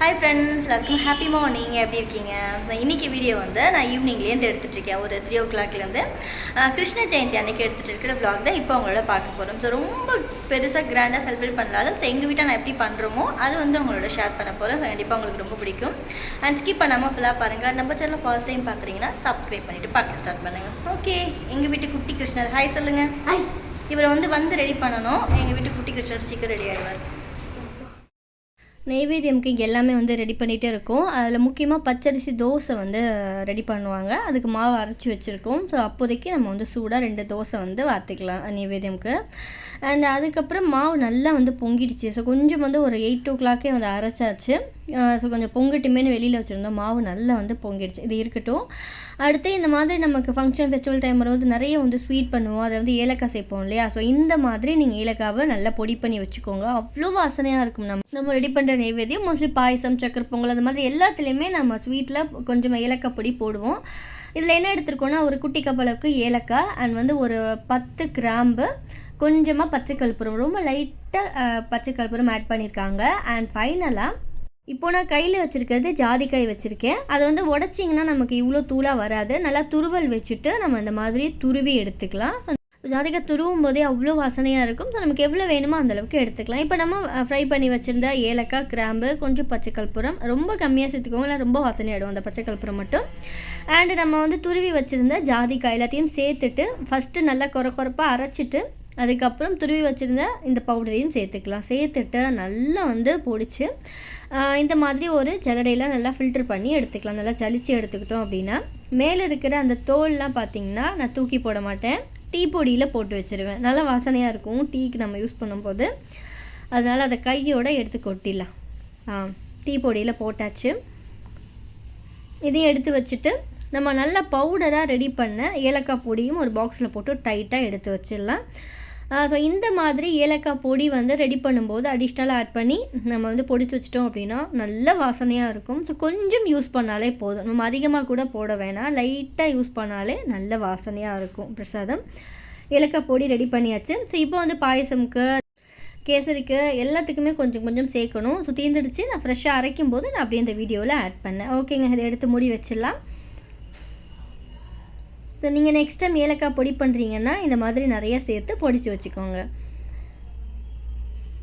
Hi friends எல்லாருக்கும் happy morning எப்படி இருக்கீங்க? So, இன்னைக்கு வீடியோ வந்து நான் ஈவினிங்லேருந்து எடுத்துகிட்ருக்கேன் ஒரு த்ரீ ஓ கிளாக்லேருந்து கிருஷ்ண ஜெயந்தி அன்னைக்கு எடுத்துகிட்டு இருக்கிற vlog தான் இப்போ அவங்களோட பார்க்க போகிறோம் ஸோ ரொம்ப பெருசாக கிராண்டாக செலிப்ரேட் பண்ணலாலும் ஸோ எங்கள் வீட்டை நான் எப்படி பண்ணுறோமோ அது வந்து உங்களோட ஷேர் பண்ண போகிறேன் கண்டிப்பாக உங்களுக்கு ரொம்ப பிடிக்கும். அண்ட் ஸ்கிப் பண்ணாமல் ஃபுல்லாக பாருங்கள் நம்ம சேனல் ஃபர்ஸ்ட் டைம் பார்க்குறீங்கன்னா சப்ஸ்கிரைப் பண்ணிவிட்டு பார்க்க ஸ்டார்ட் பண்ணுங்கள் ஓகே எங்கள் வீட்டு குட்டி கிருஷ்ணர். ஹாய் சொல்லுங்கள் ஹாய் இவரை வந்து வந்து ரெடி பண்ணணும். எங்கள் வீட்டு குட்டி கிருஷ்ணர் சீக்கிரம் ரெடி ஆகிடுவார் நெய்வேத்தியம்க்கு இங்கே எல்லாமே வந்து ரெடி பண்ணிகிட்டே இருக்கோம். அதில் முக்கியமாக பச்சரிசி தோசை வந்து ரெடி பண்ணுவாங்க. அதுக்கு மாவு அரைச்சி வச்சுருக்கோம். ஸோ அப்போதைக்கு நம்ம வந்து சூடாக ரெண்டு தோசை வந்து வார்த்திக்கலாம் நெய்வேத்தியம்க்கு அண்ட் அதுக்கப்புறம் மாவு நல்லா வந்து பொங்கிடுச்சு. ஸோ கொஞ்சம் வந்து ஒரு எயிட் ஓ கிளாக்கே வந்து அரைச்சாச்சு. ஸோ கொஞ்சம் பொங்கட்டுமேனு வெளியில் வச்சுருந்தோம். மாவு நல்லா வந்து பொங்கிடுச்சு. இது இருக்கட்டும். அடுத்து இந்த மாதிரி நமக்கு ஃபங்க்ஷன் ஃபெஸ்டிவல் டைம் வரும்போது நிறைய வந்து ஸ்வீட் பண்ணுவோம். அதை வந்து ஏலக்காய் சேர்ப்போம் இல்லையா? ஸோ இந்த மாதிரி நீங்கள் ஏலக்காவை நல்லா பொடி பண்ணி வச்சுக்கோங்க. அவ்வளோ வாசனையாக இருக்கும் நம்ம. நம்ம ரெடி பண்ணுற நைவேத்தியம் மோஸ்ட்லி பாயசம் சக்கரை பொங்கல் அந்த மாதிரி எல்லாத்துலேயுமே நம்ம ஸ்வீட்டில் கொஞ்சம் ஏலக்காய் பொடி போடுவோம். இதில் என்ன எடுத்திருக்கோன்னா ஒரு குட்டி கப்பளவுக்கு ஏலக்காய் அண்ட் வந்து ஒரு பத்து கிராம்பு கொஞ்சமாக பச்சை கற்பூரம் ரொம்ப லைட்டாக பச்சை கற்பூரம் ஆட் பண்ணியிருக்காங்க அண்ட் ஃபைனலாக இப்போ நான் கையில் வச்சுருக்கிறது ஜாதிக்காய் வச்சுருக்கேன். அதை வந்து உடச்சிங்கன்னா நமக்கு இவ்வளோ தூளாக வராது. நல்லா துருவல் வச்சுட்டு நம்ம இந்த மாதிரி துருவி எடுத்துக்கலாம். ஜாதிக்காய் துருவும் போதே அவ்வளோ வாசனையாக இருக்கும். ஸோ நமக்கு எவ்வளோ வேணுமோ அந்த அளவுக்கு எடுத்துக்கலாம். இப்போ நம்ம ஃப்ரை பண்ணி வச்சுருந்த ஏலக்காய் கிராம்பு கொஞ்சம் பச்சை கற்பூரம் ரொம்ப கம்மியாக சேர்த்துக்கோங்க. இல்லை ரொம்ப வாசனையாகிடும் அந்த பச்சை கற்பூரம் மட்டும். அண்டு நம்ம வந்து துருவி வச்சுருந்த ஜாதிக்காய் எல்லாத்தையும் சேர்த்துட்டு ஃபஸ்ட்டு நல்லா குறை குறைப்பாக அரைச்சிட்டு அதுக்கப்புறம் துருவி வச்சுருந்த இந்த பவுடரையும் சேர்த்துக்கலாம். சேர்த்துட்டு நல்லா வந்து பொடிச்சு இந்த மாதிரி ஒரு ஜல்லடையில் நல்லா ஃபில்டர் பண்ணி எடுத்துக்கலாம். நல்லா சலிச்சு எடுத்துக்கிட்டோம் அப்படின்னா. மேலே இருக்கிற அந்த தோல்லாம் பார்த்திங்கன்னா நான் தூக்கி போட மாட்டேன். டீ பொடியில் போட்டு வச்சுருவேன். நல்லா வாசனையாக இருக்கும். டீக்கு நம்ம யூஸ் பண்ணும்போது. அதனால் அதை கையோடு எடுத்து கொட்டிடலாம். ஆ டீ பொடியில் போட்டாச்சு. இதையும் எடுத்து வச்சுட்டு நம்ம நல்லா பவுடராக ரெடி பண்ண ஏலக்காய் பொடியும் ஒரு பாக்ஸில் போட்டு டைட்டாக எடுத்து வச்சிடலாம். ஸோ இந்த மாதிரி ஏலக்காய் பொடி வந்து ரெடி பண்ணும்போது அடிஷ்னலாக ஆட் பண்ணி நம்ம வந்து பொடிச்சு வச்சிட்டோம் அப்படின்னா நல்ல வாசனையாக இருக்கும். ஸோ கொஞ்சம் யூஸ் பண்ணாலே போதும். நம்ம அதிகமாக கூட போட வேணாம். லைட்டாக யூஸ் பண்ணாலே நல்ல வாசனையாக இருக்கும் பிரசாதம். ஏலக்காய் பொடி ரெடி பண்ணியாச்சு. ஸோ இப்போ வந்து பாயசம்க்கு கேசரிக்கு எல்லாத்துக்குமே கொஞ்சம் கொஞ்சம் சேர்க்கணும். ஸோ தீர்ந்துடுச்சு நான் ஃப்ரெஷ்ஷாக அரைக்கும் போது நான் அப்படியே இந்த வீடியோவில் ஆட் பண்ணேன். ஓகேங்க இதை எடுத்து மூடி வச்சிடலாம். ஸோ நீங்கள் நெக்ஸ்ட் டைம் ஏலக்காய் பொடி பண்ணுறீங்கன்னா இந்த மாதிரி நிறைய சேர்த்து பொடிச்சு வச்சுக்கோங்க.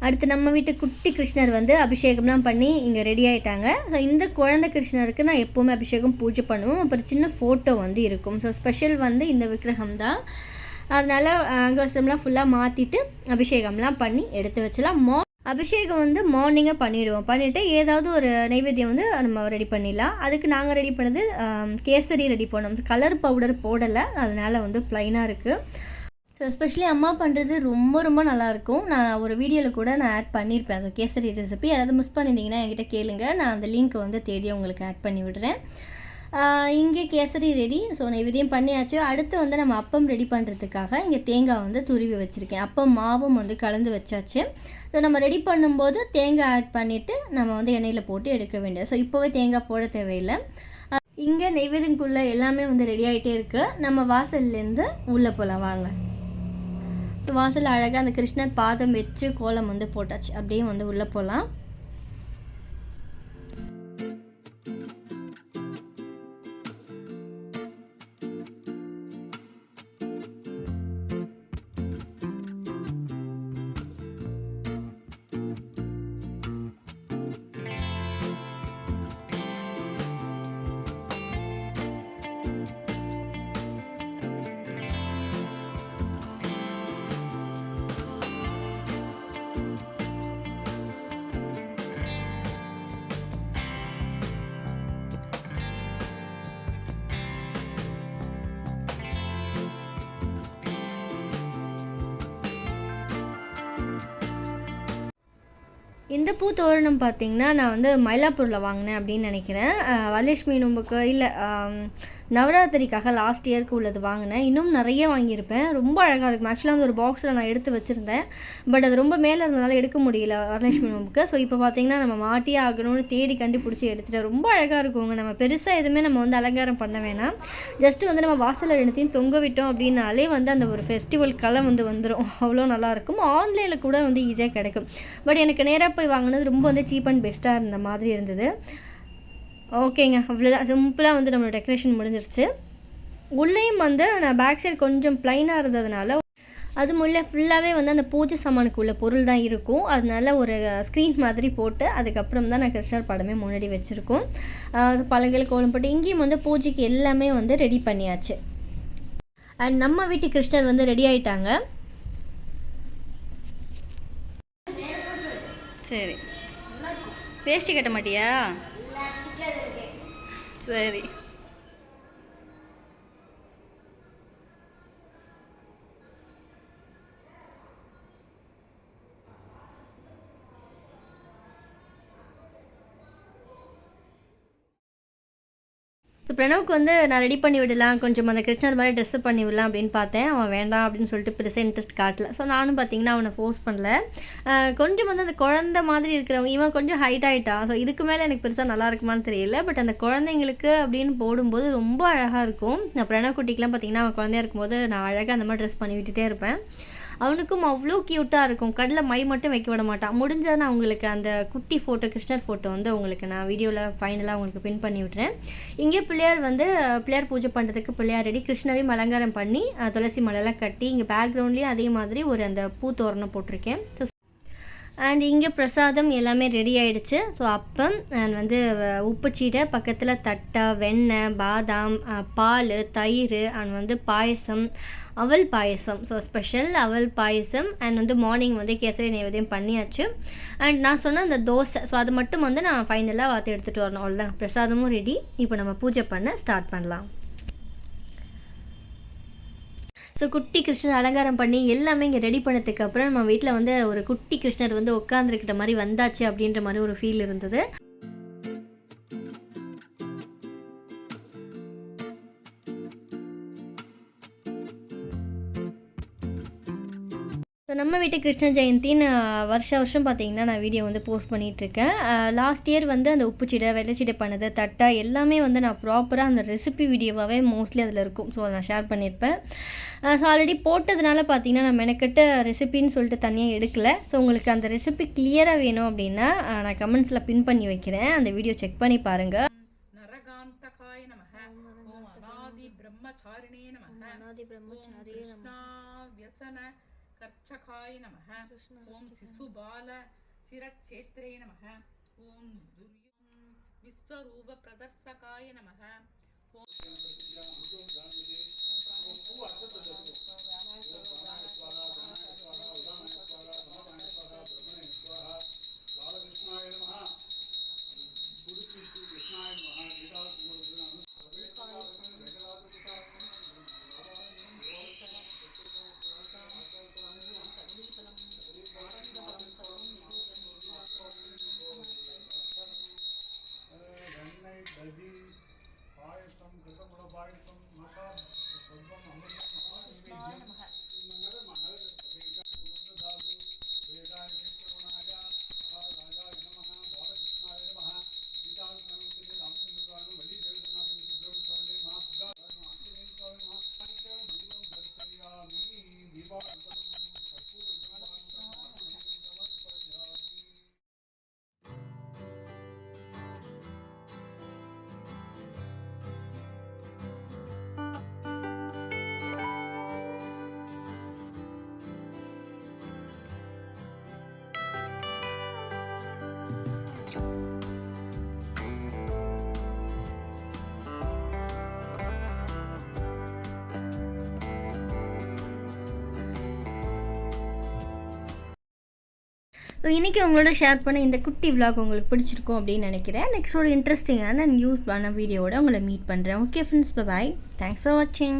அடுத்து நம்ம வீட்டு குட்டி கிருஷ்ணர் வந்து அபிஷேகம்லாம் பண்ணி இங்கே ரெடி ஆகிட்டாங்க ஸோ இந்த குழந்தை கிருஷ்ணருக்கு நான் எப்போவுமே அபிஷேகம் பூஜை பண்ணுவோம். அப்புறம் சின்ன ஃபோட்டோ வந்து இருக்கும். ஸோ ஸ்பெஷல் வந்து இந்த விக்கிரகம் தான். அதனால் அங்கவசம்லாம் ஃபுல்லாக மாற்றிட்டு அபிஷேகம்லாம் பண்ணி எடுத்து வச்சலாம் மா அபிஷேகம் வந்து மார்னிங்கே பண்ணிவிடுவோம் பண்ணிவிட்டு ஏதாவது ஒரு நைவேத்தியம் வந்து நம்ம ரெடி பண்ணிடலாம். அதுக்கு நாங்கள் ரெடி பண்ணது கேசரி ரெடி பண்ணோம். கலர் பவுடர் போடலை. அதனால் வந்து ப்ளைனாக இருக்குது ஸோ எஸ்பெஷலி அம்மா பண்ணுறது ரொம்ப ரொம்ப நல்லாயிருக்கும். நான் ஒரு வீடியோவில் கூட நான் ஆட் பண்ணியிருப்பேன். அந்த கேசரி ரெசிபி ஏதாவது மிஸ் பண்ணியிருந்தீங்கன்னா என்கிட்ட கேளுங்க. நான் அந்த லிங்க்கை வந்து தேடி உங்களுக்கு ஆட் பண்ணி விடுறேன். இங்கே கேசரி ரெடி. ஸோ நைவேத்தியம் பண்ணியாச்சு. அடுத்து வந்து நம்ம அப்பம் ரெடி பண்ணுறதுக்காக இங்கே தேங்காய் வந்து துருவி வச்சுருக்கேன். அப்பம் மாவும் வந்து கலந்து வச்சாச்சு. ஸோ நம்ம ரெடி பண்ணும்போது தேங்காய் ஆட் பண்ணிவிட்டு நம்ம வந்து எண்ணெயில் போட்டு எடுக்க வேண்டியது. ஸோ இப்போவே தேங்காய் போட தேவையில்லை. இங்கே நெய்வேதியங்குள்ளே எல்லாமே வந்து ரெடி ஆகிட்டே இருக்குது நம்ம வாசல்லேருந்து உள்ளே போகலாம் வாங்க. வாசல் அழகாக அந்த கிருஷ்ணர் பாதம் வச்சு கோலம் வந்து போட்டாச்சு. அப்படியே வந்து உள்ளே போகலாம் இந்த பூ தோரணம் பார்த்தீங்கன்னா நான் வந்து மயிலாப்பூரில் வாங்கினேன் அப்படின்னு நினைக்கிறேன். அஹ் வரலட்சுமி நோம்புக்கு இல்லை நவராத்திரிக்காக லாஸ்ட் இயர்க்கு உள்ளது வாங்கினேன். இன்னும் நிறைய வாங்கியிருப்பேன். ரொம்ப அழகாக இருக்கும் ஆக்சுவலாக அந்த ஒரு பாக்ஸில் நான் எடுத்து வச்சுருந்தேன். பட் அது ரொம்ப மேலே இருந்தனால எடுக்க முடியல. வரலட்சுமி நோம்புக்கு ஸோ இப்போ பார்த்தீங்கன்னா நம்ம மாட்டியே ஆகணும்னு தேடி கண்டுபிடிச்சி எடுத்துகிட்டு ரொம்ப அழகாக இருக்குங்க நம்ம பெருசாக எதுவுமே நம்ம வந்து அலங்காரம் பண்ண வேணாம். ஜஸ்ட்டு வந்து நம்ம வாசலில் எடுத்தையும் தொங்க விட்டோம் அப்படின்னாலே வந்து அந்த ஒரு ஃபெஸ்டிவல் கலை வந்து வந்துடும் அவ்வளோ நல்லாயிருக்கும் ஆன்லைனில் கூட வந்து ஈஸியாக கிடைக்கும். பட் எனக்கு நேராக போய் வாங்கினது ரொம்ப வந்து சீப் அண்ட் பெஸ்ட்டாக இருந்த மாதிரி இருந்தது. ஓகேங்க. அவ்வளோதான் சிம்பிளாக வந்து நம்மளோட டெக்கரேஷன் முடிஞ்சிருச்சு. உள்ளேயும் வந்து நான் பேக் சைடு கொஞ்சம் ப்ளைனாக இருந்ததுனால அது முல்ல ஃபுல்லாகவே வந்து அந்த பூஜை சாமானுக்கு உள்ள பொருள் தான் இருக்கும். அதனால ஒரு ஸ்க்ரீன் மாதிரி போட்டு அதுக்கப்புறம் தான் நான் கிருஷ்ணர் படமே முன்னாடி வச்சுருக்கோம். பழங்கள் கோலம் போட்டு இங்கேயும் வந்து பூஜைக்கு எல்லாமே வந்து ரெடி பண்ணியாச்சு. அண்ட் நம்ம வீட்டு கிருஷ்ணர் வந்து ரெடி ஆயிட்டாங்க. சரி. வேஷ்டி கட்ட மாட்டியா? சரி ஸோ பிரணவுக்கு வந்து நான் ரெடி பண்ணி விடலாம். கொஞ்சம் அந்த கிருஷ்ணர் மாதிரி ட்ரெஸ்ஸு பண்ணி விடலாம் அப்படின்னு பார்த்தேன். அவன் வேண்டாம் அப்படின்னு சொல்லிட்டு பெருசாக இன்ட்ரெஸ்ட் காட்டல. ஸோ நானும் பார்த்தீங்கன்னா அவனை ஃபோர்ஸ் பண்ணல. கொஞ்சம் வந்து அந்த குழந்த மாதிரி இருக்கிறவன் இவன் கொஞ்சம் ஹைட் ஆகிட்டான் ஸோ இதுக்கு மேலே எனக்கு பெருசாக நல்லா இருக்குமான்னு தெரியல. பட் அந்த குழந்தைங்களுக்கு அப்படின்னு போடும்போது ரொம்ப அழகாக இருக்கும். நான் பிரணவ் குட்டிக்கெலாம் பார்த்தீங்கன்னா அவன் குழந்தையா இருக்கும்போது நான் அழகாக அந்த மாதிரி ட்ரெஸ் பண்ணி விட்டுட்டே இருப்பேன். அவனுக்கும் அவ்வளோ க்யூட்டாக இருக்கும். கடலில் மை மட்டும் வைக்க விட மாட்டான். முடிஞ்சால் நான் உங்களுக்கு அந்த குட்டி ஃபோட்டோ கிருஷ்ணர் ஃபோட்டோ வந்து உங்களுக்கு நான் வீடியோவில் ஃபைனலாக உங்களுக்கு பின் பண்ணி விட்றேன் இங்கே பிள்ளையார் வந்து பிள்ளையார் பூஜை பண்ணுறதுக்கு பிள்ளையார் ரெடி கிருஷ்ணரையும் அலங்காரம் பண்ணி துளசி மலையெல்லாம் கட்டி இங்கே பேக்ரவுண்ட்லேயும் அதே மாதிரி ஒரு அந்த பூ தோரணம் போட்டிருக்கேன். ஸோ அண்ட் இங்கே பிரசாதம் எல்லாமே ரெடி ஆகிடுச்சு ஸோ அப்பம் அண்ட் வந்து உப்பு உப்புச்சீடை பக்கத்தில் தட்டை வெண்ணெய் பாதாம் பால் தயிர் அண்ட் வந்து பாயசம் அவல் பாயசம். ஸோ ஸ்பெஷல் அவல் பாயசம் அண்ட் வந்து மார்னிங் வந்து கேசரி நைவேத்தியம் பண்ணியாச்சு. அண்ட் நான் சொன்ன அந்த தோசை ஸோ அது மட்டும் வந்து நான் ஃபைனலாக வாத்து எடுத்துகிட்டு வரணும். அவ்வளோதான் பிரசாதமும் ரெடி இப்போ நம்ம பூஜை பண்ண ஸ்டார்ட் பண்ணலாம். ஸோ குட்டி கிருஷ்ணர் அலங்காரம் பண்ணி எல்லாமே இங்கே ரெடி பண்ணதுக்கு அப்புறம் நம்ம வீட்டில் வந்து ஒரு குட்டி கிருஷ்ணர் வந்து உட்காந்துருக்கிட்ட மாதிரி வந்தாச்சு அப்படின்ற மாதிரி ஒரு ஃபீல் இருந்தது. நம்ம வீட்டு கிருஷ்ண ஜெயந்தின்னு வருஷ வருஷம் பார்த்தீங்கன்னா நான் வீடியோ வந்து போஸ்ட் பண்ணிகிட்ருக்கேன் லாஸ்ட் இயர் வந்து அந்த உப்புச்சீடை வெள்ளைச்சீடை பண்ணது தட்டை எல்லாமே வந்து நான் ப்ராப்பராக அந்த ரெசிபி வீடியோவாகவே மோஸ்ட்லி அதில் இருக்கும். ஸோ அதை நான் ஷேர் பண்ணியிருப்பேன் ஸோ ஆல்ரெடி போட்டதுனால பார்த்தீங்கன்னா நான் மெனக்கெட்ட ரெசிபின்னு சொல்லிட்டு தனியாக எடுக்கல. ஸோ உங்களுக்கு அந்த ரெசிபி கிளியராக வேணும் அப்படின்னா நான் கமெண்ட்ஸில் பின் பண்ணி வைக்கிறேன். அந்த வீடியோ செக் பண்ணி பாருங்கள் பிரம்மச்சாரிணே ஓம் கிருஷ்ணா வியசன கர்ச்சகாய நமக ஓம் சிசுபால சிரச்சேத்ரே நமக ஓம் துர்யோம் விஸ்வரூப பிரதர்சகாய நமக ஓம் ஸோ இன்றைக்கி உங்களோட ஷேர் பண்ண இந்த குட்டி vlog உங்களுக்கு பிடிச்சிருக்கும் அப்படின்னு நினைக்கிறேன். நெக்ஸ்ட் ஒரு இன்ட்ரெஸ்டிங்கான நியூஸ் பண்ண வீடியோட உங்களை மீட் பண்ணுறேன் okay friends bye thanks for வாட்சிங்